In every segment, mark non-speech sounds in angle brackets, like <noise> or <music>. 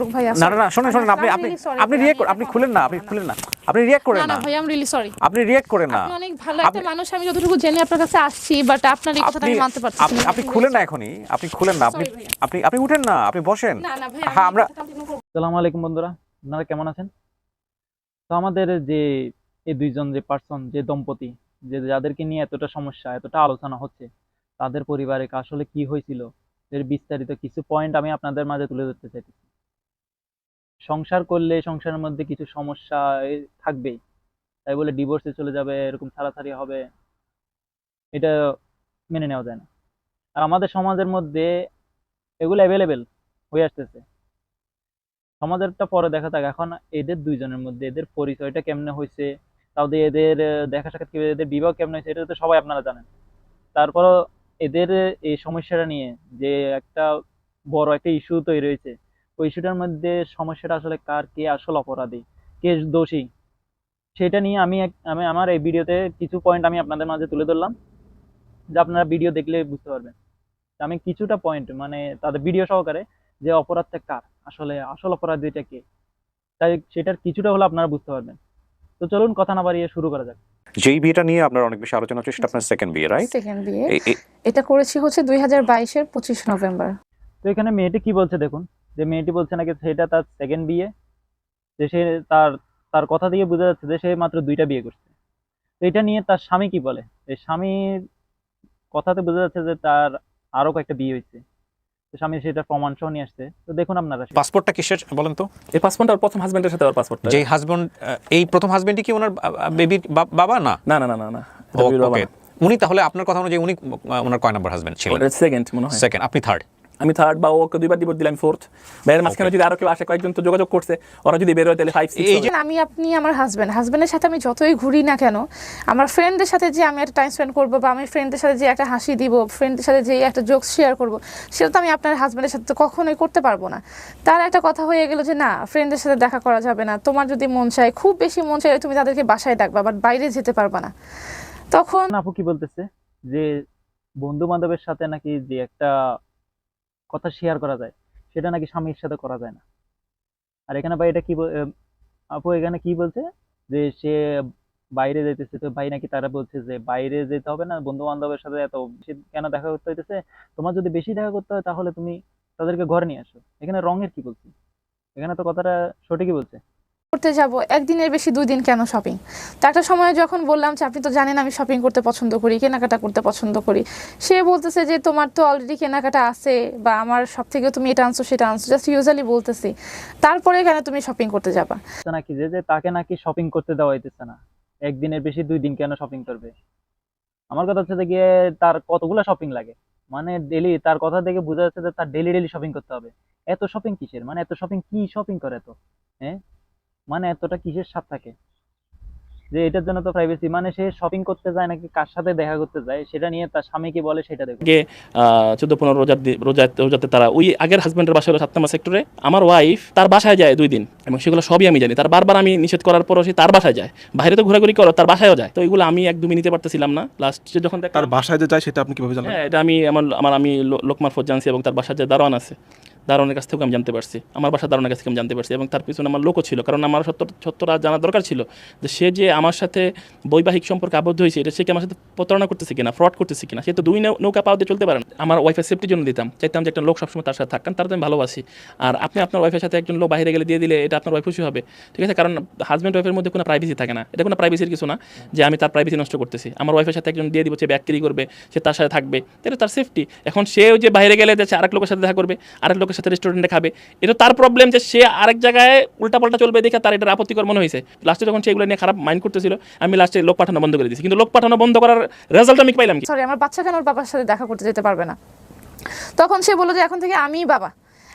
ভাই না না না শোনেন শোনেন আপনি আপনি আপনি রিয়েক্ট আপনি খুলেন না আপনি খুলেন না। আপনি রিয়েক্ট করেন না না। না ভাই আমি সরি আপনি রিয়েক্ট করেন না। আপনি অনেক ভালো একটা মানুষ আমি যতটুকু জেনে আপনার কাছে আসছি বাট আপনার এই কথাটা আমি মানতে পারছি আপনি- আপনি খুলেন না এখনই আপনি খুলেন না। আপনি আপনি আপনি উঠেন না আপনি বসেন। না না ভাই হ্যাঁ, আমরা- সালামু আলাইকুম বন্ধুরা আপনারা কেমন আছেন? তো আমাদের যে এই দুইজন যে পার্সন যে দম্পতি যে যাদেরকে নিয়ে এতটা সমস্যা এতটা আলোচনা হচ্ছে তাদের পরিবারে আসলে কি হয়েছিল এর বিস্তারিত কিছু পয়েন্ট আমি আপনাদের মাঝে তুলে ধরতে চাইতেছি। সংসার করলে সংসারের মধ্যে কিছু সমস্যা থাকবেই। তাই বলে ডিভোর্সে চলে যাবে, এরকম ছাড়াছাড়ি হবে, এটা মেনে নেওয়া যায় না। আর আমাদের সমাজের মধ্যে এগুলো অ্যাভেলেবেল হয়ে আসতেছে। সমাজেরটা পরে দেখা যাক, এখন এদের দুইজনের মধ্যে এদের পরিচয়টা কেমনে হয়েছে তাদের এদের দেখা সাক্ষাৎ কীভাবে, এদের বিবাহ কেমনে হয়েছে এটা তো সবাই আপনারা জানেন। তারপরও এদের এই সমস্যাটা নিয়ে যে একটা বড় একটা ইস্যু তৈরি হয়েছে ওই ইস্যুটার মধ্যে সমস্যাটা আসলে কার কে আসল অপরাধী? কে দোষী? সেটা নিয়ে আমি আমি আমার এই ভিডিওতে কিছু পয়েন্ট আমি আপনাদের মাঝে তুলে ধরলাম যে আপনারা ভিডিও দেখলে বুঝতে পারবেন। আমি কিছুটা পয়েন্ট মানে তাদের ভিডিও সহকারে যে অপরাধটা কার আসলে আসল অপরাধীটা কে? তাই সেটার কিছুটা হলো আপনারা বুঝতে পারবেন। তো চলুন কথা না বাড়িয়ে শুরু করা যাক। যেই বিয়েটা নিয়ে আপনার অনেক বেশি আলোচনা হচ্ছে সেটা আপনার সেকেন্ড বিয়ে রাইট সেকেন্ড বিয়ে। এটা করেছি হচ্ছে দুই হাজার বাইশের পঁচিশ নভেম্বর। তো এখানে মেয়েটি কি বলছে দেখুন? যে মেয়েটি বলছে নাকি সেটা তার সেকেন্ড বিয়ে যে সে তার তার কথা দিয়ে বোঝা যাচ্ছে যে সে মাত্র দুইটা বিয়ে করছে। তো এটা নিয়ে তার স্বামী কি বলে? এই স্বামীর কথাতে বোঝা যাচ্ছে যে তার আরও কয়েকটা বিয়ে হয়েছে। তো স্বামী সেটা প্রমাণ সহ নিয়ে আসছে। তো দেখুন আপনারা। পাসপোর্টটা কিসের বলেন তো। এই পাসপোর্ট আর প্রথম হাজবেন্ডের সাথে ওর পাসপোর্ট যেই হাজবেন্ড এই প্রথম হাজবেন্ডই কি ওনার বেবির বাবা না? না না না না না। ওকে উনি তাহলে আপনার কথা অনুযায়ী উনি ওনার কয় নাম্বার হাজবেন্ড ছিলেন? সেকেন্ড মনে হয়। সেকেন্ড আপনি থার্ড আমি থার্ড বা ওকে দুইবার ডিভোর্স দিলাম ফোর্থ ভাইয়ের মাঝখানে যদি আরও কেউ আসে কয়েকজন তো যোগাযোগ করছে ওরা যদি বের হয় তাহলে ফাইভ এই সিক্স যে- আমি আপনি আমার হাজব্যান্ড হাজব্যান্ডের সাথে আমি যতই ঘুরি না কেন আমার ফ্রেন্ডদের সাথে যে আমি একটা টাইম স্পেন্ড করব বা আমি ফ্রেন্ডদের সাথে যে একটা হাসি দিব ফ্রেন্ডদের সাথে যে একটা জোকস শেয়ার করব সেটা তো আমি আপনার হাজব্যান্ডের সাথে তো কখনোই করতে পারব না। তার একটা কথা হয়ে গেল যে না ফ্রেন্ডদের সাথে দেখা করা যাবে না। তোমার যদি মন চায় খুব বেশি মন চায় তুমি তাদেরকে বাসায় ডাকবা বাট বাইরে যেতে পারবা না। তখন আপু কি বলতেছে? যে বন্ধু বান্ধবের সাথে নাকি যে একটা কথা শেয়ার করা যায়, সেটা নাকি স্বামীর সাথে করা যায় না। আর এখানে ভাই এটা কি আপু এখানে কি বলছে? যে সে বাইরে যেতেছে তো ভাই নাকি তারা বলছে যে বাইরে যেতে হবে না বন্ধু বান্ধবের সাথে এত কেন দেখা করতে হইতেছে? তোমার যদি বেশি দেখা করতে হয় তাহলে তুমি তাদেরকে ঘরে নিয়ে আসো। এখানে রঙের কি বলছে? এখানে তো কথাটা সঠিকই বলছে। করতে যাব, একদিনের বেশি দুই দিন কেন শপিং তো একটা সময় যখন বললাম যে, আপনি তো জানেন আমি শপিং করতে পছন্দ করি, কেনাকাটা করতে পছন্দ করি। সে বলতেছে যে, তোমার তো অলরেডি কেনাকাটা আছে বা আমার সব থেকে তুমি এটা আনছো, সেটা আনছো জাস্ট ইউজুয়ালি বলতেছি। তারপরে কেন তুমি শপিং করতে যাবা? নাকি যে যে তাকে নাকি শপিং করতে দেওয়া হইতেছে না। একদিনের বেশি দুই দিন কেন শপিং করবে? আমার কথা হচ্ছে গিয়ে তার কতগুলা শপিং লাগে? মানে ডেলি তার কথা থেকে বোঝা যাচ্ছে যে, তার ডেলি ডেলি শপিং করতে হবে। এত শপিং কিসের? মানে এত শপিং কি শপিং করে তো হ্যাঁ? মানে এতটা কিসের স্বাদ থাকে? যে এটার জন্য তো প্রাইভেসি মানে সে শপিং করতে যায় নাকি কার সাথে দেখা করতে যায় সেটা নিয়ে তার স্বামীকে বলে সেটা দেখো চোদ্দ পনেরো রোজার রোজা রোজাতে তারা ওই আগের হাজবেন্ডের বাসা হলো সাত নম্বর সেক্টরে আমার ওয়াইফ তার বাসায় যায় দুই দিন এবং সেগুলো সবই আমি জানি। তার বারবার আমি নিষেধ করার পরও সে তার বাসায় যায়। বাইরে তো ঘোরাঘুরি করো তার বাসায়ও যায়। তো এগুলো আমি একদমই নিতে পারতেছিলাম না। লাস্ট যখন তার বাসায় যে যায় সেটা আপনি কীভাবে জানেন হ্যাঁ এটা আমি আমার আমার আমি লো- লোক মারফত জানছি এবং তার বাসায় যে দারোয়ান আছে। দারোয়ানের কাছ থেকেও আমি জানতে পারছি। আমার বাসার দারোয়ানের কাছ থেকে আমি জানতে পারছি এবং তার পিছনে আমার লোকও ছিল, কারণ আমার সত্য, সত্যটা জানার দরকার ছিল যে সে যে আমার সাথে বৈবাহিক সম্পর্কে আবদ্ধ হয়েছে, এটা সে কি আমার সাথে প্রতারণা করতেছে কিনা ফ্রড করতেছে কিনা, সে তো দুই নৌকা পাওয়া দিয়ে চলতে পারে না। আমার ওয়াইফের সেফটির জন্য দিতাম, চাইতাম যে একটা লোক সবসময় তার সাথে থাকতাম তার তো আমি ভালোবাসি। আর আপনি আপনার ওয়াইফের সাথে একজন লোক বাইরে গেলে দিয়ে দিলে এটা আপনার ওয়াইফ খুশি হবে, ঠিক আছে? কারণ হাজব্যান্ড ওয়াইফের মধ্যে কোনো প্রাইভেসি থাকে না। এটা কোনো প্রাইভেসির কিছু না যে আমি তার প্রাইভেসি নষ্ট করতেছি। আমার ওয়াইফের সাথে একজন দিয়ে দিব, সে ক্যারি করবে, সে তার সাথে থাকবে, এটা তার সেফটি এখন সেও যে বাইরে গেলে যাচ্ছে আরেক লোকের সাথে দেখা করবে, আরেক লোকের সাথে রেস্টুরেন্টে খাবে। এটা তার প্রবলেম যে সে আরেক জায়গায় উল্টাপাল্টা চলবে দেখে তার এটা আপত্তিকর মনে হয়েছে। লাস্টে যখন সেগুলো নিয়ে খারাপ মাইন্ড করতেছিল, আমি লাস্টে লোক পাঠানো বন্ধ করে দিয়েছি। কিন্তু লোক পাঠানো বন্ধ করার রেজাল্ট আমি পাইলাম সরি আমার বাচ্চা কেন ওর বাবার সাথে দেখা করতে যেতে পারবে না। তখন সে বলল যে, এখন থেকে আমিই বাবা।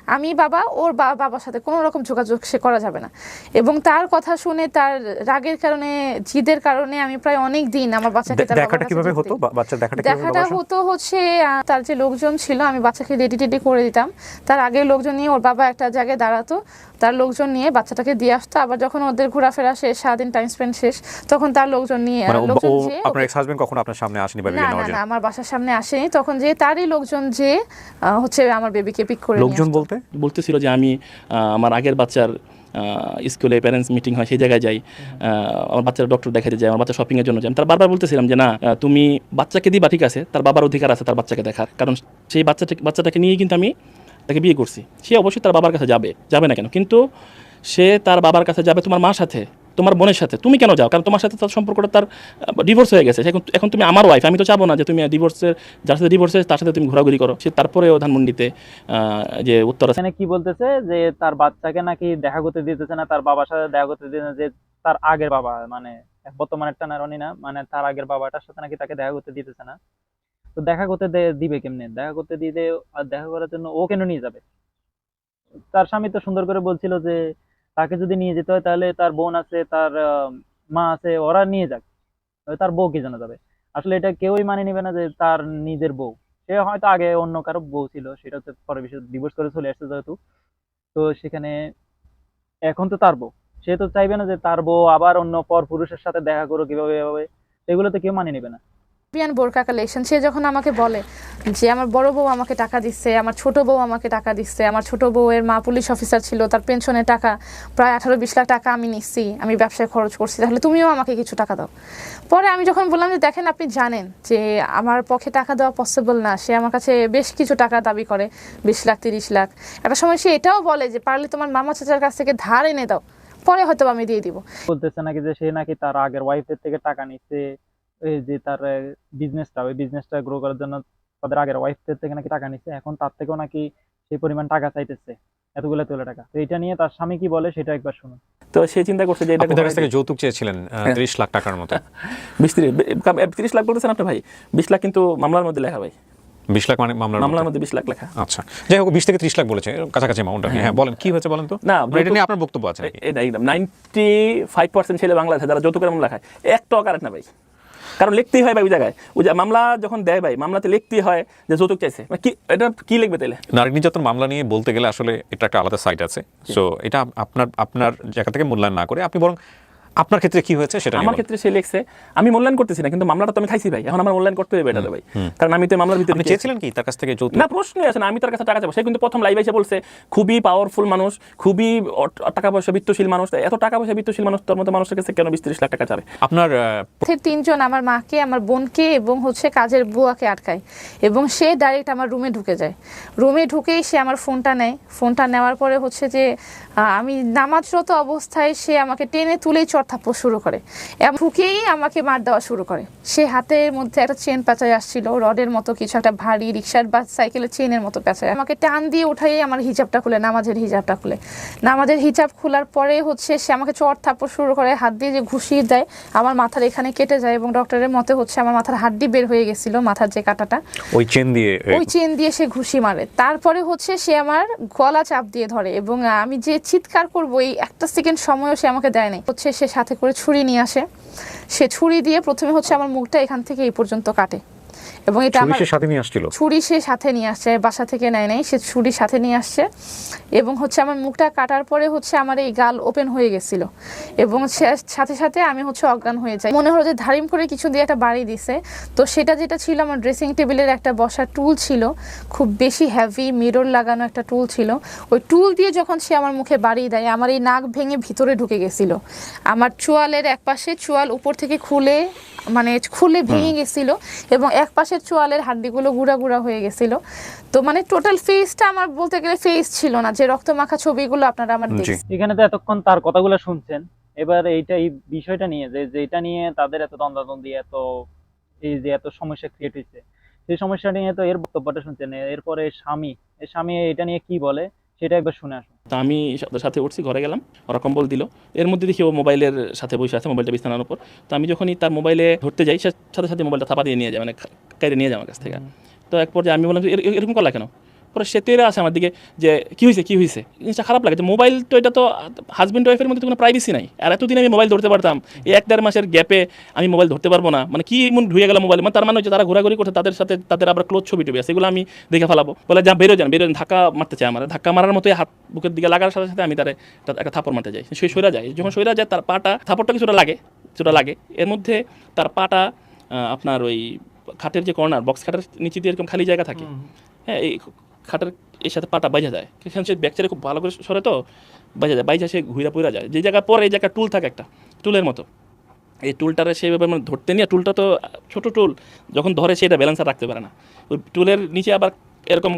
আমি বাবা ওর বাবার সাথে কোনো রকম যোগাযোগ সে করা যাবে না। এবং তার কথা শুনে তার রাগের কারণে জিদের কারণে আমি প্রায় অনেক দিন আমার বাচ্চাকে তার দেখাটা কীভাবে হতো? দিই। বা- বাচ্চার দেখাটা দেখাটা হতো হচ্ছে তার যে লোকজন ছিল আমি বাচ্চাকে রেডি টেডি করে দিতাম। তার আগে লোকজন নিয়ে ওর বাবা একটা জায়গায় দাঁড়াতো। তার লোকজন নিয়ে বাচ্চাটাকে দিয়ে আসতো। আবার যখন ওদের ঘোরাফেরা শেষ সারাদিন টাইম স্পেন্ড শেষ তখন তার লোকজন নিয়ে মানে লোকজন আপনার এক্স হাজবেন্ড কখনো আপনার সামনে আসেনি বা না না আমার বাসার সামনে আসেনি। তখন যে তারই লোকজন যে হচ্ছে আমার বেবিকে পিক করে নিয়ে লোকজন। বলতে বলতে বলতেছিল যে আমি আমার আগের বাচ্চার স্কুলে প্যারেন্টস মিটিং হয়, সেই জায়গায় যাই। আমার বাচ্চার ডক্টর দেখাতে যাই, আমার বাচ্চা শপিংয়ের জন্য যাই। তার বারবার বলতেছিলাম যে, না তুমি বাচ্চাকে দিবা, ঠিক আছে? তার বাবার অধিকার আছে তার বাচ্চাকে দেখার। কারণ সেই বাচ্চাটা বাচ্চাটাকে নিয়ে কিন্তু আমি তাকে বিয়ে করছি। সে অবশ্যই তার বাবার কাছে যাবে যাবে না কেন? কিন্তু সে তার বাবার কাছে যাবে তোমার মার সাথে। তোমার বোনের সাথে। তুমি কেন যাও? কারণ তোমার সাথে তার সম্পর্কটা তার ডিভোর্স হয়ে গেছে। এখন এখন তুমি আমার ওয়াইফ আমি তো চাবো না যে তুমি ডিভোর্সের যার সাথে ডিভোর্স হয়েছে তার সাথে তুমি ঘোরাঘুরি করো। সে তারপরেও ধানমন্ডিতে যে উত্তর এখানে কি বলতেছে? যে তার বাচ্চাকে নাকি দেখা করতে দিতেছে না, তার বাবার সাথে দেখা করতে দিতেছে যে তার আগের বাবা মানে বর্তমানেরটা না রনি না মানে তার আগের বাবাটার সাথে নাকি তাকে দেখা করতে দিতেছে না। তো দেখা করতে দিবে কেমনে? দেখা করতে আর দেখা করার জন্য ও কেন নিয়ে যাবে? তার স্বামী তো সুন্দর করে বলছিল যে তাকে যদি নিয়ে যেতে হয়, তাহলে তার বোন আছে, তার মা আছে, ওরা নিয়ে যাক। তার বউ কি জানা যাবে? আসলে এটা কেউই মানে নেবে না যে তার নিজের বউ। সে হয়তো আগে অন্য কারও বউ ছিল, সেটা হচ্ছে পরে বিষয় ডিভোর্স করে চলে আসছে যেহেতু। তো সেখানে এখন তো তার বউ। সে তো চাইবে না যে তার বউ আবার অন্য পর পুরুষের সাথে দেখা করো কীভাবে এভাবে। এগুলো তো কেউ মানে নেবে না। বিয়ান বোরকা কালেকশন সে যখন আমাকে বলে যে আমার বড় বউ আমাকে টাকা দিচ্ছে, আমার ছোট বউ আমাকে টাকা দিচ্ছে, আমার ছোট বউয়ের মা পুলিশ অফিসার ছিল, তার পেনশনের টাকা, প্রায় আঠারো বিশ লাখ টাকা আমি নিচ্ছি, আমি ব্যবসায় খরচ করছি, তাহলে তুমিও আমাকে কিছু টাকা দাও। পরে আমি যখন বললাম যে দেখেন আপনি জানেন যে আমার পক্ষে টাকা দেওয়া পসিবল না, সে আমার কাছে বেশ কিছু টাকা দাবি করে, বিশ লাখ, তিরিশ লাখ। একটা সময় সে এটাও বলে যে পারলে তোমার মামা চাচার কাছ থেকে ধার এনে দাও, পরে হয়তো আমি দিয়ে দিব। বলতেছে নাকি যে সে নাকি তার আগের ওয়াইফের থেকে টাকা নিচ্ছে যে তার বিজনেসটা ওই বিজনেসটা গ্রো করার জন্য তাদের আগের ওয়াইফদের থেকে নাকি টাকা নিচ্ছে এখন তার থেকেও নাকি সেই পরিমাণ টাকা চাইতেছে এতগুলো তোলে টাকা। তো এটা নিয়ে তার স্বামী কি বলে সেটা একবার শুনুন। তো সে চিন্তা করছে যে এটা আপনি তার কাছ থেকে যৌতুক চেয়েছিলেন ত্রিশ লাখ টাকার মতো। <laughs> বিশ তিরিশ লাখ বলতেছেন আপনি ভাই? বিশ লাখ কিন্তু মামলার মধ্যে লেখা ভাই। বিশ লাখ মানে মামলার মামলার মধ্যে? মধ্যে বিশ লাখ লেখা। আচ্ছা। যাই হোক বিশ থেকে ত্রিশ লাখ বলেছে কাছাকাছি অ্যামাউন্ট হ্যাঁ। বলেন কি হয়েছে বলেন তো? না, মানে এটা নিয়ে আপনার বক্তব্য আছে এটা একদম নাইনটি ফাইভ পার্সেন্ট ছেলে বাংলাদেশে যারা যৌতুকের মামলা খায় একটা কারেন্ট না ভাই। কারণ লিখতেই হয় ভাই ওই জায়গায়। ওই মামলা যখন দেয় ভাই মামলাতে লিখতেই হয় যে যৌতুক চাইছে। মানে কি এটা কি লিখবে তাহলে নারী নির্যাতন মামলা নিয়ে বলতে গেলে আসলে এটা একটা আলাদা সাইট আছে। সো এটা আপনার আপনার জায়গা থেকে মূল্যায়ন না করে আপনি বরং আপনার ক্ষেত্রে কি হয়েছে সেটা আমার। ক্ষেত্রে সে লিখছে আমি মূল্যায়ন করতেছি না কিন্তু মামলাটা তো আমি খাইছি ভাই এখন আমার মূল্যায়ন করতে হবে এটা ভাই। কারণ আমি তো মামলার ভিতরে আপনি চেয়েছিলেন কি তার কাছ থেকে যৌতুক? না প্রশ্নই আছে না আমি তার কাছে টাকা চাবো সে কিন্তু প্রথম লাইভ এসে বলছে খুবই পাওয়ারফুল মানুষ খুবই টাকা পয়সা বিত্তশীল মানুষ এত টাকা পয়সা বিত্তশীল মানুষ তোর মতো মানুষের কাছে কেন বিশ লাখ টাকা চাবে? আপনার তিনজন আমার মাকে আমার বোনকে এবং হচ্ছে কাজের বুয়াকে আটকায়। এবং সে ডাইরেক্ট আমার রুমে ঢুকে যায়। রুমে ঢুকেই সে আমার ফোনটা নেয়। ফোনটা নেওয়ার পরে হচ্ছে যে আমি নামাজরত অবস্থায় সে আমাকে টেনে তুলেই চড়থাপ্পড় শুরু করে। এবং ঢুকেই আমাকে মার দেওয়া শুরু করে। সে হাতের মধ্যে একটা চেন পেঁচায় আসছিল রডের মতো কিছু একটা ভারী রিক্সার বা সাইকেলের চেনের মতো পেঁচায়। আমাকে টান দিয়ে উঠাই আমার হিজাবটা খুলে নামাজের হিজাবটা খুলে। নামাজের হিজাব খোলার পরে হচ্ছে সে আমাকে চড় থাপ্পড় শুরু করে হাত দিয়ে যে ঘুষিয়ে দেয় আমার মাথার এখানে কেটে যায় এবং ডক্টরের মতে হচ্ছে আমার মাথার হাড্ডি বের হয়ে গেছিল মাথার যে কাটাটা। ওই চেন দিয়ে ওই চেন দিয়ে সে ঘুষি মারে। তারপরে হচ্ছে সে আমার গলা চাপ দিয়ে ধরে এবং আমি যে চিৎকার করব এই একটা সেকেন্ড সময়ও সে আমাকে দেয় নাই। হচ্ছে সে সাথে করে ছুরি নিয়ে আসে। সে ছুরি দিয়ে প্রথমে হচ্ছে আমার মুখটা এখান থেকে এই পর্যন্ত কাটে। এবং এটা আমার সাথে নিয়ে আসছিল? ছুরি সে সাথে নিয়ে আসছে বাসা থেকে নেয় নাই সে ছুরি সাথে নিয়ে আসছে এবং হচ্ছে আমার মুখটা কাটার পরে হচ্ছে আমার এই গাল ওপেন হয়ে গেছিল। এবং সাথে সাথে আমি হচ্ছে অজ্ঞান হয়ে যাই। মনে হলো যে ধারিম করে কিছু দিয়ে একটা বাড়ি দিছে। তো সেটা যেটা ছিল আমার ড্রেসিং টেবিলের একটা বসার টুল ছিল খুব বেশি হেভি মিরর লাগানো একটা টুল ছিল। ওই টুল দিয়ে যখন সে আমার মুখে বাড়ি দেয় আমার এই নাক ভেঙে ভিতরে ঢুকে গেছিল। আমার চোয়ালের এক পাশে চোয়াল উপর থেকে খুলে মানে খুলে ভেঙে গেছিল এবং এক পাশের চোয়ালের হাড্ডিগুলো গুঁড়া গুঁড়া হয়ে গেছিল। তো মানে টোটাল ফেসটা আমার বলতে গেলে ফেস ছিল না যে রক্তমাখা ছবিগুলো আপনারা আমার দেখছেন। এখানে তো এতক্ষণ তার কথাগুলো শুনছেন এবার এইটা এই বিষয়টা নিয়ে যে যেটা নিয়ে তাদের এত দ্বন্দ্বাদ্বন্দ্বী এত এই যে এত সমস্যা ক্রিয়েট হয়েছে সেই সমস্যা নিয়ে তো এর বক্তব্যটা শুনছেন এরপরে স্বামী এই স্বামী এটা নিয়ে কি বলে? সেটা একবার শুনে আসুন তা আমি সাথে উঠছি ঘরে গেলাম ওরা কম্বল দিল। এর মধ্যে দেখি ও মোবাইলের সাথে বসে আছে মোবাইলটা বিছানার উপর। তো আমি যখনই তার মোবাইলে ধরতে যাই সে সাথে সাথে মোবাইলটা থাপা দিয়ে নিয়ে যায় মানে কেটে নিয়ে যায় আমার কাছ থেকে। তো এক পর্যায়ে আমি বললাম এরকম করলা কেন? পরে সে তেরে আসে আমার দিকে যে কী হয়েছে কী হয়েছে জিনিসটা খারাপ লাগে যে মোবাইল তো এটা তো হাজব্যান্ড ওয়াইফের মধ্যে তো কোনো প্রাইভেসি নাই। আর এতদিন আমি মোবাইল ধরতে পারতাম এই এক দেড় মাসের গ্যাপে আমি মোবাইল ধরতে পারব না। মানে কি এমন ঢুয়ে গেল মোবাইল মানে তার মানে হচ্ছে তারা ঘোরাঘুরি করছে তাদের সাথে তাদের আবার ক্লোজ ছবি টবি আছে এগুলো আমি দেখে ফেলাবো। বলে যা বেরো যান বেরো যান, ধাক্কা মারতে চায় আমার। ধাক্কা মারার মতোই হাত বুকের দিকে লাগার সাথে সাথে আমি তারে একটা- থাপড় মারতে যাই। সে সইরা যায়। যখন সইরা যায় তার পাটা থাপড়টা কিছুটা লাগে কিছুটা লাগে। এর মধ্যে তার পাটা আপনার ওই খাটের যে কর্নার বক্স খাটের নিচে দিয়ে এরকম খালি জায়গা থাকে। হ্যাঁ এই খাটের এর সাথে পাটা বাইজা যায়। সেখানে সে ব্যাকচারে খুব ভালো করে সরে তো বাইজা যায় বাইজা সে ঘুরা পুরা যায়। যে জায়গায় পরে এই জায়গায় টুল থাকে একটা টুলের মতো। এই টুলটারে সেভাবে মানে ধরতে নিয়ে টুলটা তো ছোট টুল যখন ধরে সেটা ব্যালেন্সার রাখতে পারে না। ওই টুলের নিচে আবার এরকম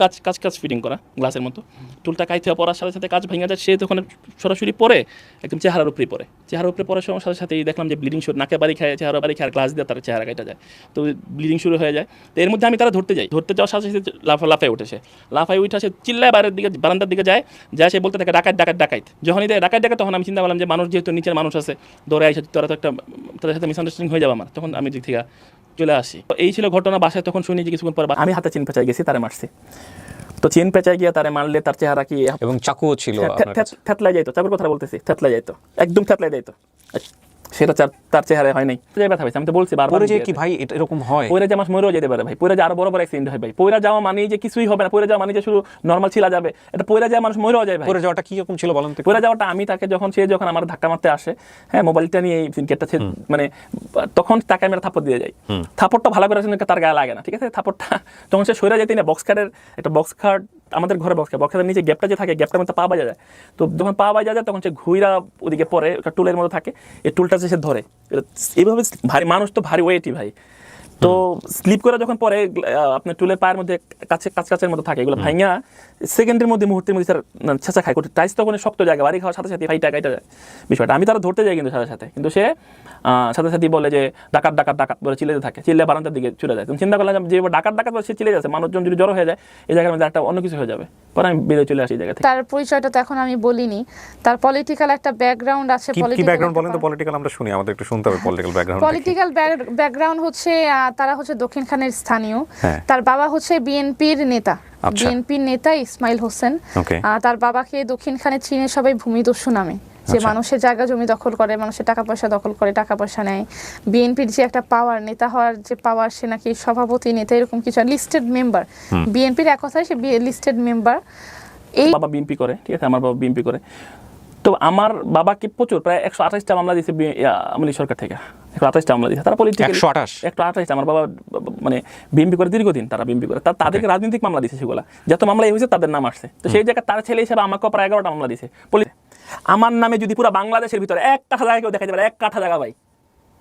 কাজ কাজ কাজ ফিটিং করা গ্লাসের মতো। টুলটা কাইতে পড়ার সাথে সাথে কাজ ভেঙে যায়, সে তখন সরাসরি পরে, একদম চেহারার উপরেই পড়ে চেহারার উপরে পড়ার সময় সাথে সাথেই দেখলাম যে ব্লিডিং শুরু নাকে বাড়ি খায় চেহারা বাড়ি খায় গ্লাস দিয়ে তার চেহারা কেটে যায়। তো ব্লিডিং শুরু হয়ে যায়। তো এর মধ্যে আমি তারা ধরতে যাই। ধরতে যাওয়ার সাথে সাথে লাফা, লাফায় উঠেছে লাফায় উঠে সে চিল্লায় বাইরের দিকে, বারান্দার দিকে যায়। যায় সে বলতে থাকে, ডাকাত ডাকাত ডাকাত। যখনই দেয় ডাকাত ডাকাত, তখন আমি চিন্তা করলাম যে মানুষ যেহেতু নিচের মানুষ আছে, দৌড়ে আইসে, তোরা তো একটা, তাদের সাথে মিসআন্ডারস্ট্যান্ডিং হয়ে যাবে আমার। তখন আমি দিক থেকে চলে আসি। তো এই ছিল ঘটনা বাসায় তখন শুনি যে কিছুক্ষণ পর আমি হাতে চিন পেঁচাই গেছি তারে মারছি। তো চিন পেঁচায় গিয়ে তারে মারলে তার চেহারা কি এবং চাকুও ছিল থেতলাই যাইতো চাকুর কথা বলতেছি থেতলাই যাইতো একদম থেতলাই যাইতো। সেটা তার চেহারায় হয় নাই। যে ব্যথা হয়েছে আমি তো বলছি বারবার যে কি ভাই এরকম হয়? পরে যে আমার মরেও যেতে পারে ভাই পরে যে আরও বড় বড় অ্যাক্সিডেন্ট হয় ভাই। পরে যাওয়া মানে যে কিছুই হবে না পরে যাওয়া মানে যে শুধু নর্মাল ছিলা যাবে। এটা পরে যাওয়া মানুষ মরেও যায় ভাই। পরে যাওয়াটা কি রকম ছিল বলেন তো? পরে যাওয়াটা আমি তাকে যখন সে যখন আমার ধাক্কা মারতে আসে হ্যাঁ মোবাইলটা নিয়ে এই সিনকেটটা মানে তখন তাকে আমি থাপড় দিয়ে যাই। থাপড়টা ভালো করে তার গায়ে লাগে না ঠিক আছে? থাপড়টা তখন সে সরে যেতে না বক্স কার্ডের একটা বক্স কার্ড আমাদের ঘরে বক্স বক্সের নিচে গ্যাপটা যে থাকে গ্যাপটার মধ্যে পা বাজা যায়। তো যখন পা বাজা যায় তখন সে ঘুইরা ওদিকে পরে একটা টুলের মতো থাকে এই টুলটা যে সে ধরে। এইভাবে ভারী মানুষ তো ভারী ওয়েটই ভাই। তো স্লিপ করে যখন পরে আপনার টুলের পায়ের মধ্যে কাছে কাছ কাছের মতো থাকে এগুলো ভাইঙা সেকেন্ডের মধ্যে মুহূর্তের মধ্যে তার ছেঁচা খায়। করতে টাইস তখন শক্ত জায়গা বাড়ি খাওয়ার সাথে সাথে ফাইটা কাইটা যায়। বিষয়টা আমি তারা ধরতে যাই কিন্তু সাথে সাথে। কিন্তু সে আহ, সাথে সাথে বলে যে ডাকাত ডাকাত ডাকাত বলে চিল্লাতে থাকে। চিল্লে বারান্দার দিকে চলে যায়। তুমি চিন্তা করলাম যে ডাকাত ডাকাত বলে সে চিলে যাচ্ছে। মানুষজন যদি জড়ো হয়ে যায় এই জায়গার মধ্যে একটা অন্য কিছু হয়ে যাবে। পরে আমি বেরিয়ে চলে আসি এই জায়গা থেকে। তার পরিচয়টা তো এখন আমি বলিনি। তার পলিটিক্যাল একটা ব্যাকগ্রাউন্ড আছে কি ব্যাকগ্রাউন্ড বলেন তো? পলিটিক্যাল আমরা শুনি আমাদের একটু শুনতে হবে পলিটিক্যাল ব্যাকগ্রাউন্ড পলিটিক্যাল ব্যাকগ্রাউন্ড হচ্ছে তারা হচ্ছে দক্ষিণখানের স্থানীয়। হ্যাঁ। তার বাবা হচ্ছে বিএনপির নেতা। বিএনপির নেতা ইসমাইল হোসেন. তার বাবাকে দক্ষিণখানে চীনে সবাই ভূমিদস্যু নামে। যে আচ্ছা। মানুষের জায়গা জমি দখল করে মানুষের টাকা পয়সা দখল করে টাকা পয়সা নেয়। বিএনপির যে একটা পাওয়ার নেতা হওয়ার যে পাওয়ার সে নাকি সভাপতি নেতা এরকম কিছু। লিস্টেড মেম্বার বিএনপির এক কথায় সে লিস্টেড মেম্বার এই বাবা বিএনপি করে ঠিক আছে? আমার বাবা বিএনপি করে। তো আমার বাবাকে প্রচুর প্রায় একশো আঠাশটা মামলা দিয়েছে আমলি সরকার থেকে। একশো আঠাশটা মামলা দিয়েছে। তারা পলিটিক্যাল 128? একশো আঠাশটা। আমার বাবা মানে বিএমপি করে দীর্ঘদিন তারা বিএমপি করে। তাদেরকে রাজনৈতিক মামলা দিয়েছে সেগুলো। যত মামলা হয়েছে তাদের নাম আসছে। তো সেই জায়গায় তার ছেলে হিসেবে আমাকে প্রায় এগারোটা মামলা দিয়েছে। আমার নামে যদি পুরো বাংলাদেশের ভিতরে এক কাঠা জায়গা কেউ দেখাতে পারে এক কাঠা জায়গা ভাই।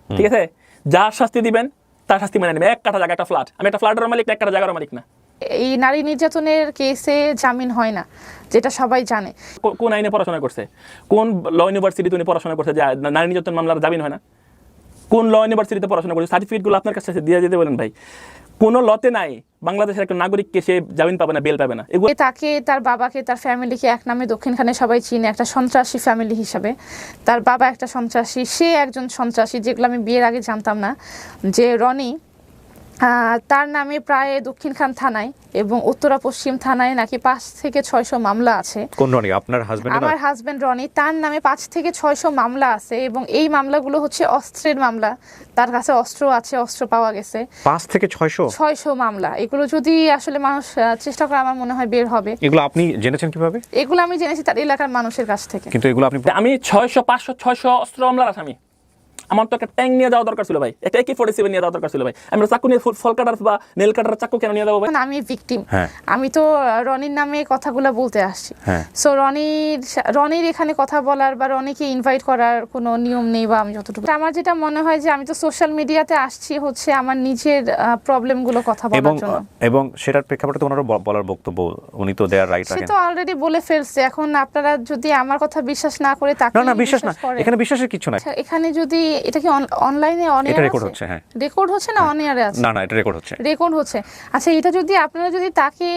ঠিক আছে? যার শাস্তি দিবেন তার শাস্তি মেনে নেবে। এক কাঠা জায়গা একটা ফ্ল্যাট আমি একটা ফ্ল্যাটের মালিক একটা জায়গার মালিক না। এই নারী নির্যাতনের কেসে জামিন হয় না যেটা সবাই জানে। কোন আইনে পড়াশোনা করছে? কোন ল ইউনিভার্সিটিতে উনি পড়াশোনা করছে? যে নারী নির্যাতন মামলার জামিন হয় না। কোন ল ইউনিভার্সিটিতে পড়াশোনা করছে? সার্টিফিকেটগুলো আপনার কাছে দিয়ে যেতে বলেন ভাই। কোনো লতে নাই বাংলাদেশের একটা নাগরিককে সে জামিন পাবে না বেল পাবে না। এগুলো তাকে তার বাবাকে তার ফ্যামিলিকে এক নামে দক্ষিণখানে সবাই চিনে একটা সন্ত্রাসী ফ্যামিলি হিসাবে। তার বাবা একটা সন্ত্রাসী সে একজন সন্ত্রাসী যেগুলো আমি বিয়ের আগে জানতাম না যে রনি তার নামে প্রায় দক্ষিণখান থানায় এবং উত্তরা পশ্চিম থানায় নাকি পাঁচ থেকে ছয়শো মামলা আছে। কোন রনি? আপনার হাজবেন্ড আমার হাজবেন্ড রনি। তার নামে পাঁচ থেকে ছয়শো মামলা আছে এবং এই মামলাগুলো হচ্ছে অস্ত্রের মামলা। তার কাছে অস্ত্র আছে অস্ত্র পাওয়া গেছে। পাঁচ থেকে ছয়শো? ছয়শো মামলা। এগুলো যদি আসলে মানুষ চেষ্টা করে আমার মনে হয় বের হবে। এগুলো আপনি জেনেছেন কীভাবে? এগুলো আমি জেনেছি তার এলাকার মানুষের কাছ থেকে। কিন্তু এগুলো আপনি আমি ছয়শো পাঁচশো ছয়শো অস্ত্র মামলার আসামি। আমার তো একটা ট্যাঙ্ক নিয়ে যাওয়া দরকার ছিল ভাই। একটা একে ফোর্টি সেভেন নিয়ে যাওয়া দরকার ছিল ভাই। আমি একটা চাকু নিয়ে ফল কাটার বা নেল কাটার চাকু কেন নিয়ে যাব ভাই? আমি ভিকটিম হ্যাঁ। আমি তো রনির নামে কথাগুলো বলতে আসছি। হ্যাঁ। সো রনির রনির এখানে কথা বলার বা রনিকে ইনভাইট করার কোনো নিয়ম নেই বা আমি যতটুকু আমার যেটা মনে হয় যে আমি তো সোশ্যাল মিডিয়াতে আসছি হচ্ছে আমার নিজের প্রবলেমগুলো কথা বলার জন্য। এবং সেটার প্রেক্ষাপটে তো ওনারও বলার বক্তব্য উনি তো দেয়ার রাইট সে তো অলরেডি বলে ফেলছে। এখন আপনারা যদি আমার কথা বিশ্বাস না করে তাকে না না বিশ্বাস না। এখানে বিশ্বাসের কিছু নাই। আচ্ছা, এখানে যদি এটা কি অনলাইনে অন এটা record হচ্ছে, হ্যাঁ। রেকর্ড হচ্ছে না অন এয়ারে আছে? না না এটা রেকর্ড হচ্ছে। রেকর্ড হচ্ছে। আচ্ছা এটা যদি আপনারা যদি তাকে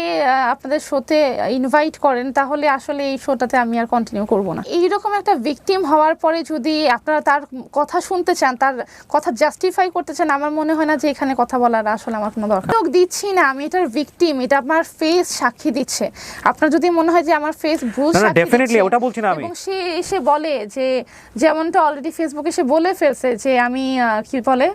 আপনাদের শোতে ইনভাইট করেন তাহলে আসলে এই শোটাতে আমি আর কন্টিনিউ করব না। এইরকম একটা ভিকটিম হওয়ার পরে যদি আপনারা তার কথা শুনতে চান তার কথা জাস্টিফাই করতে চান আমার মনে হয় না যে এখানে কথা বলার আসলে আমার কোনো দরকার। লোক দিচ্ছি না আমি এটার ভিকটিম এটা আমার ফেস সাক্ষী দিচ্ছে। আপনার যদি মনে হয় যে আমার ফেস ভুল সাক্ষী দিচ্ছে, ওটা বলছি না আমি। এবং সে এসে বলে যে যেমনটা অলরেডি ফেসবুকে সে বলে ফেলছে যে আমি কি বলে?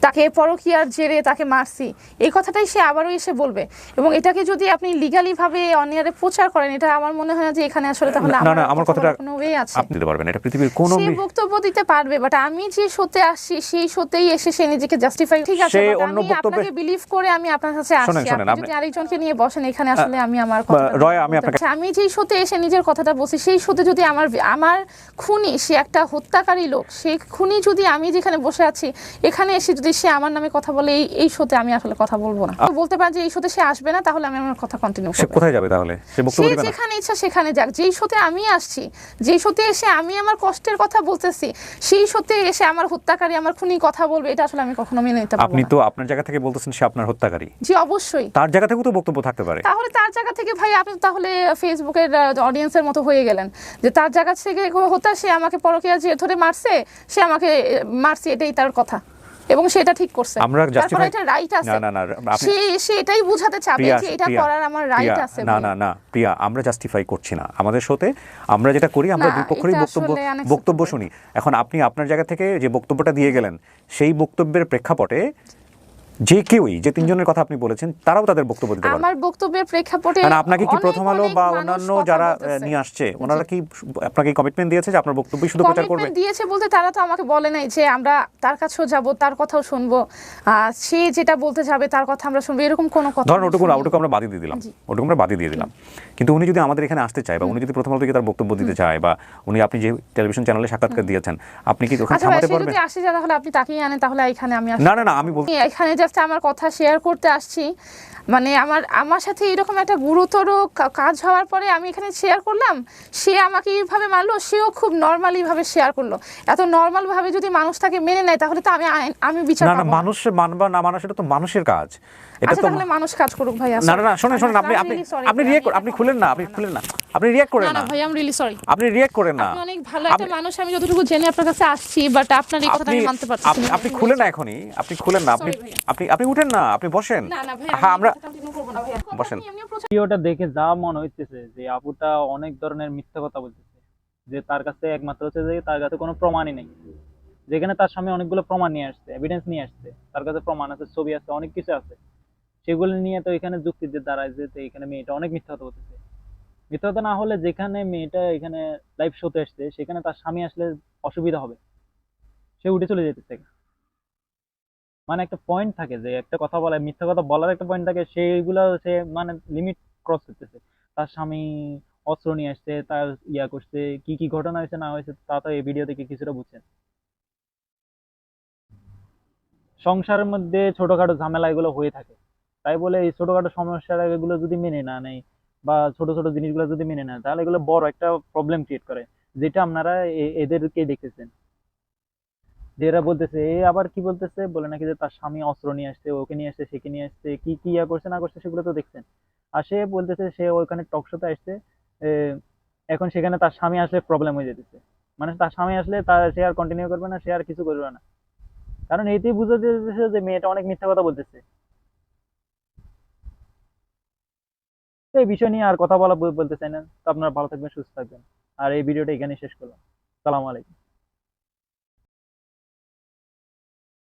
তাকে পরকীয়ার জেরে তাকে মারছি। এই কথাটাই সে আবারও এসে বলবে। এবং এটাকে যদি আপনি লিগালি ভাবে অনিয়ারে প্রচার করেন এটা আমার মনে হয় না যে এখানে আসলে তাহলে না, না, আমার কথাটা কোনো ওয়ে আছে। আপনি দিতে পারবেন এটা পৃথিবীর কোনো সে বক্তব্য দিতে পারবে বাট আমি যে শোতে আসছি সেই শোতেই এসে সে নিজেকে জাস্টিফাই ঠিক আছে আমি বক্তব্যে- আপনাকে বিলিভ করে আমি আপনার কাছে আসছি। শোনেন, আপনি যদি আরেকজনকে নিয়ে বসেন এখানে আসলে আমি আমার কথা রয়, আমি আপনাকে- আমি যেই শোতে এসে নিজের কথাটা বলছি সেই শোতে যদি আমার আমার খুনি সে একটা হত্যাকারী লোক সে খুনি যদি আমি যেখানে বসে আছি এখানে এসে যদি সে আমার নামে কথা বলে এই এই শোতে আমি আসলে কথা বলব না। বলতে পারেন যে এই শোতে সে আসবে না তাহলে আমি আমার কথা কন্টিনিউ সে কোথায় যাবে তাহলে? সে বক্তব্য দিবে না? যেখানে ইচ্ছা সেখানে যাক। যেই শোতে আমি আসছি যেই শোতে এসে আমি আমার কষ্টের কথা বলতেছি সেই শোতে এসে আমার হত্যাকারী আমার খুনি কথা বলবে এটা আসলে আমি কখনো মেনে নিতে পারব আপনি তো আপনার জায়গা থেকে বলতেছেন সে আপনার হত্যাকারী। জি অবশ্যই। তার জায়গা থেকেও তো বক্তব্য থাকতে পারে। তাহলে তার জায়গা থেকে ভাই আপনি তাহলে ফেসবুকের অডিয়েন্সের মতো হয়ে গেলেন। যে তার জায়গা থেকে হত্যা সে আমাকে পরকীয়া যে ধরে মারছে সে আমাকে মারছে এটাই তার কথা। এবং সেটা ঠিক করছে। আমরা তারপরে এটা রাইট আছে। না না না সে সে এটাই বোঝাতে চাবে প্রিয়া, যে এটা করার আমার রাইট আছে না না না প্রিয়া আমরা জাস্টিফাই করছি না। আমাদের শোতে আমরা যেটা করি আমরা দুই পক্ষেরই বক্তব্য বক্তব্য শুনি। এখন আপনি আপনার জায়গা থেকে যে বক্তব্যটা দিয়ে গেলেন সেই বক্তব্যের প্রেক্ষাপটে যে কেউই যে তিনজনের কথা আপনি বলেছেন তারাও তাদের বক্তব্য দিতে পারবে। আমার বক্তব্যের প্রেক্ষাপটে কারণ আপনাকে কি প্রথম আলো বা অন্যান্য যারা নিয়ে আসছে ওনারা কি আপনাকে কমিটমেন্ট দিয়েছে যে আপনার বক্তব্যই শুধু প্রচার করবে? দিয়েছে বলতে তারা তো আমাকে বলে নাই যে আমরা তার কাছেও যাব তার কথাও শুনব। সে যেটা বলতে যাবে তার কথা আমরা শুনব এরকম কোনো কথা ধরেন ওটুকু। ওটুকু আমরা বাদই দিয়ে দিলাম। ওটুকু আমরা বাদই দিয়ে দিলাম। কিন্তু উনি যদি আমাদের এখানে আসতে চায় বা উনি যদি প্রথম আলো থেকে তার বক্তব্য দিতে চায় বা উনি আপনি যে টেলিভিশন চ্যানেলে সাক্ষাৎকার দিয়েছেন আপনি কি ওখানে আচ্ছা থামাতে পারবেন? যদি আসে তাহলে আপনি তাকেই আনেন তাহলে এখানে আমি আসি। না না না আমি বল আমি এখানে জাস্ট আমার কথা শেয়ার করতে আসছি। মানে আমার আমার সাথে এরকম একটা গুরুতর কাজ হওয়ার পরে আমি এখানে শেয়ার করলাম সে আমাকে এইভাবে মারলো সেও খুব নর্মালিভাবে শেয়ার করল। এত নর্মালভাবে যদি মানুষ তাকে মেনে নেয় তাহলে তো আমি আমি বিচার না। মানুষ মানবা না মানা সেটা তো মানুষের কাজ। এটা আচ্ছা তো তাহলে মানুষ কাজ করুক ভাই না না না শোনেন শোনেন আপনি আপনি আপনি আপনি খুলেন না আপনি খুলেন না। আপনি রিয়েক্ট করেন না না না। ভাই আম রিয়েলি সরি আপনি রিয়েক্ট করেন না। আপনি অনেক ভালো একটা মানুষ আমি যতটুকু জেনে আপনার কাছে আসছি বাট আপনার এই আপনি আমি মানতে পারছি আপনি আপনি খুলেন না এখনই। আপনি খুলেন না। আপনি আপনি আপনি উঠেন না। আপনি বসেন। না না ভাই হ্যাঁ আমরা কন্টিনিউ করব না ভাই বসেন। ভিডিওটা দেখে যা মনে হইতেছে যে আপুটা অনেক ধরনের মিথ্যা কথা বলতেছে। যে তার কাছে একমাত্র হচ্ছে যে তার কাছে কোনো প্রমাণই নেই। যেখানে তার সামনে অনেকগুলো প্রমাণ নিয়ে আসছে এভিডেন্স নিয়ে আসছে। তার কাছে প্রমাণ আছে ছবি আছে অনেক কিছু আছে। সেগুলো নিয়ে তো এখানে যুক্তি দিয়ে দাঁড়ায় যে এখানে মেয়েটা অনেক মিথ্যা কথা বলতেছে। কথা না হলে যেখানে মেয়েটা এখানে লাইভ শোতে আসছে, সেখানে তার স্বামী আসলে অসুবিধা হবে। সে উঠে চলে যেতেছে। মানে একটা পয়েন্ট থাকে যে, একটা কথা বলা মিথ্যা কথা বলার একটা পয়েন্ট থাকে, সেইগুলো সে মানে লিমিট ক্রস করতেছে। তার স্বামী অস্ত্র নিয়ে আসছে, তার ইয়া করছে, কি কি ঘটনা হয়েছে, না হয়েছে, তা তো এই ভিডিও থেকে কিছুটা বুঝছেন। সংসারের মধ্যে ছোটখাটো ঝামেলা এগুলো হয়ে থাকে। তাই বলে এই ছোটখাটো সমস্যা এগুলো যদি মেনে না নেয় বা ছোট ছোট জিনিসগুলো যদি মেনে নেয় তাহলে এগুলো বড় একটা প্রবলেম ক্রিয়েট করে, যেটা আপনারা এদেরকে দেখতেছেন। যে এরা বলতেছে, এ আবার কি বলতেছে? বলে নাকি যে, তার স্বামী অস্ত্র নিয়ে আসছে, ওকে নিয়ে আসছে, সেকে নিয়ে আসছে, কি কি ইয়া করছে, না করছে, সেগুলো তো দেখছেন। আর সে বলতেছে, সে ওইখানে টক শোতে আসছে এখন সেখানে তার স্বামী আসলে প্রবলেম হয়ে যেতেছে। মানে তার স্বামী আসলে তার সে আর কন্টিনিউ করবে না, সে আর কিছু করবে না। কারণ এতেই বুঝে যেতেছে যে, মেয়েটা অনেক মিথ্যা কথা বলতেছে। তো এই বিষয় নিয়ে আর কথা বলা বলতে চাই না। তো আপনারা ভালো থাকবেন, সুস্থ থাকবেন। আর এই ভিডিওটা এখানেই শেষ করলাম। সালাম আলাইকুম।